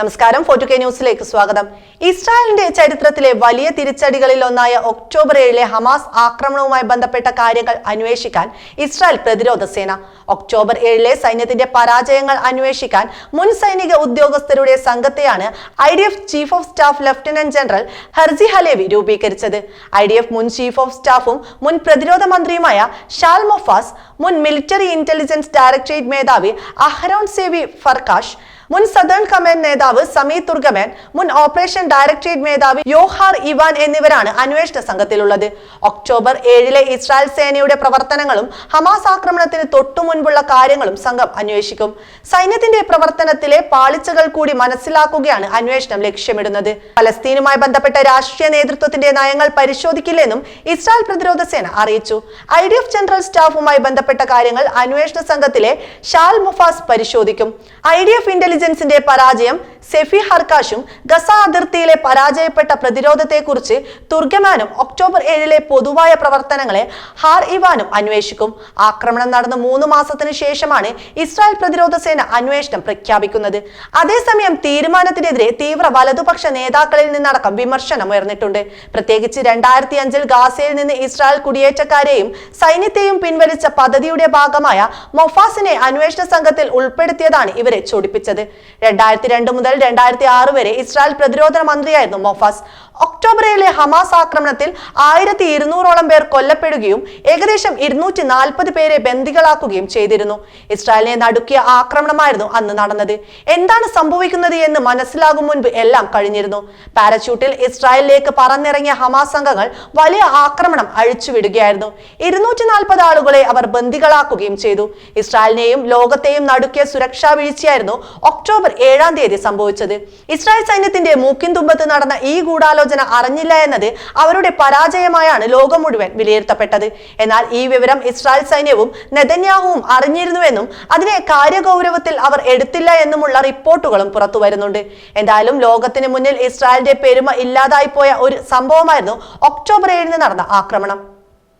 നമസ്കാരം. ഫോർട്ടു കെ ന്യൂസിലേക്ക് സ്വാഗതം. ഇസ്രായേലിന്റെ ചരിത്രത്തിലെ വലിയ തിരിച്ചടികളിൽ ഒന്നായ ഒക്ടോബർ ഏഴിലെ ഹമാസ് ആക്രമണവുമായി ബന്ധപ്പെട്ട കാര്യങ്ങൾ അന്വേഷിക്കാൻ ഇസ്രായേൽ പ്രതിരോധ സേന. ഒക്ടോബർ ഏഴിലെ സൈന്യത്തിന്റെ പരാജയങ്ങൾ അന്വേഷിക്കാൻ മുൻ സൈനിക ഉദ്യോഗസ്ഥരുടെ സംഘത്തെയാണ് I D F chief of staff lieutenant general Herzi Halevi രൂപീകരിച്ചത്. ഐ ഡി എഫ് മുൻ ചീഫ് ഓഫ് സ്റ്റാഫും മുൻ പ്രതിരോധ മന്ത്രിയുമായ ഷാൽ മൊഫാസ് മുൻ മിലിറ്ററി ഇന്റലിജൻസ് ഡയറക്ടറേറ്റ് മേധാവി അഹ്റോൺ സേവി ഫർക്കാഷ് മുൻ സദേൺ കമാൻഡ് നേതാവ് സമീർ തുർഗമാൻ മുൻ ഓപ്പറേഷൻ ഡയറക്ടറേറ്റ് മേധാവി യോഹാർ ഇവാൻ എന്നിവരാണ് അന്വേഷണ സംഘത്തിലുള്ളത്. ഒക്ടോബർ ഏഴിലെ ഇസ്രായേൽ സേനയുടെ പ്രവർത്തനങ്ങളും ഹമാസ് ആക്രമണത്തിന് തൊട്ടു മുൻപുള്ള കാര്യങ്ങളും സംഘം അന്വേഷിക്കും. സൈന്യത്തിന്റെ പ്രവർത്തനത്തിലെ പാളിച്ചകൾ കൂടി മനസ്സിലാക്കുകയാണ് അന്വേഷണം ലക്ഷ്യമിടുന്നത്. പലസ്തീനുമായി ബന്ധപ്പെട്ട രാഷ്ട്രീയ നേതൃത്വത്തിന്റെ നയങ്ങൾ പരിശോധിക്കില്ലെന്നും ഇസ്രായേൽ പ്രതിരോധ സേന അറിയിച്ചു. ഐ ഡി എഫ് ജനറൽ സ്റ്റാഫുമായി ബന്ധപ്പെട്ട കാര്യങ്ങൾ അന്വേഷണ സംഘത്തിലെ ഷാൽ മുഫാസ് പരിശോധിക്കും. ഐ ഡി എഫ് ഇന്റലിജൻസിന്റെ പരാജയം സെഫി ഹർക്കാഷും ഗസ അതിർത്തിയിലെ പരാജയപ്പെട്ട പ്രതിരോധത്തെക്കുറിച്ച് തുർഗമാനും ഒക്ടോബർ ഏഴിലെ പൊതുവായ പ്രവർത്തനങ്ങളെ ഹാർ ഇവാനും അന്വേഷിക്കും. ആക്രമണം നടന്ന മൂന്ന് മാസത്തിന് ശേഷമാണ് ഇസ്രായേൽ പ്രതിരോധ സേന അന്വേഷണം പ്രഖ്യാപിക്കുന്നത്. അതേസമയം തീരുമാനത്തിനെതിരെ തീവ്ര വലതുപക്ഷ നേതാക്കളിൽ നിന്നടക്കം വിമർശനം ഉയർന്നിട്ടുണ്ട്. പ്രത്യേകിച്ച് രണ്ടായിരത്തി അഞ്ചിൽ ഗാസയിൽ നിന്ന് ഇസ്രായേൽ കുടിയേറ്റക്കാരെയും സൈന്യത്തെയും പിൻവലിച്ച പദ്ധതിയുടെ ഭാഗമായ മൊഫാസിനെ അന്വേഷണ സംഘത്തിൽ ഉൾപ്പെടുത്തിയതാണ് ഇവരെ ചൊടിപ്പിച്ചത്. രണ്ടായിരത്തി രണ്ട് മുതൽ രണ്ടായിരത്തി ആറ് വരെ ഇസ്രായേൽ പ്രതിരോധ മന്ത്രിയായിരുന്നു മൊഫാസ്. ഒക്ടോബർ ഏഴിലെ ഹമാസ് ആക്രമണത്തിൽ ആയിരത്തി ഇരുന്നൂറോളം പേർ കൊല്ലപ്പെടുകയും ഏകദേശം ഇരുന്നൂറ്റി നാൽപ്പത് പേരെ ബന്ദികളാക്കുകയും ചെയ്തിരുന്നു. ഇസ്രായേലിനെ നടുക്കിയ ആക്രമണമായിരുന്നു അന്ന് നടന്നത്. എന്താണ് സംഭവിക്കുന്നത് എന്ന് മനസ്സിലാകും മുൻപ് എല്ലാം കഴിഞ്ഞിരുന്നു. പാരച്യൂട്ടിൽ ഇസ്രായേലിലേക്ക് പറന്നിറങ്ങിയ ഹമാസ് സംഘങ്ങൾ വലിയ ആക്രമണം അഴിച്ചുവിടുകയായിരുന്നു. ഇരുന്നൂറ്റി നാൽപ്പത് ആളുകളെ അവർ ബന്ദികളാക്കുകയും ചെയ്തു. ഇസ്രായേലിനെയും ലോകത്തെയും നടുക്കിയ സുരക്ഷാ വീഴ്ചയായിരുന്നു ഒക്ടോബർ ഏഴാം തീയതി സംഭവിച്ചത്. ഇസ്രായേൽ സൈന്യത്തിന്റെ മൂക്കിൻ തുമ്പത്ത് നടന്ന ഈ ഗൂഢാലോചന അറിഞ്ഞില്ല എന്നത് അവരുടെ പരാജയമായാണ് ലോകം മുഴുവൻ വിലയിരുത്തപ്പെട്ടത്. എന്നാൽ ഈ വിവരം ഇസ്രായേൽ സൈന്യവും നെതന്യാഹുവും അറിഞ്ഞിരുന്നുവെന്നും അതിനെ കാര്യഗൗരവത്തിൽ അവർ എടുത്തില്ല എന്നുമുള്ള റിപ്പോർട്ടുകളും പുറത്തു വരുന്നുണ്ട്. എന്തായാലും ലോകത്തിന് മുന്നിൽ ഇസ്രായേലിന്റെ പെരുമ ഇല്ലാതായി പോയ ഒരു സംഭവമായിരുന്നു ഒക്ടോബർ ഏഴിന് നടന്ന ആക്രമണം.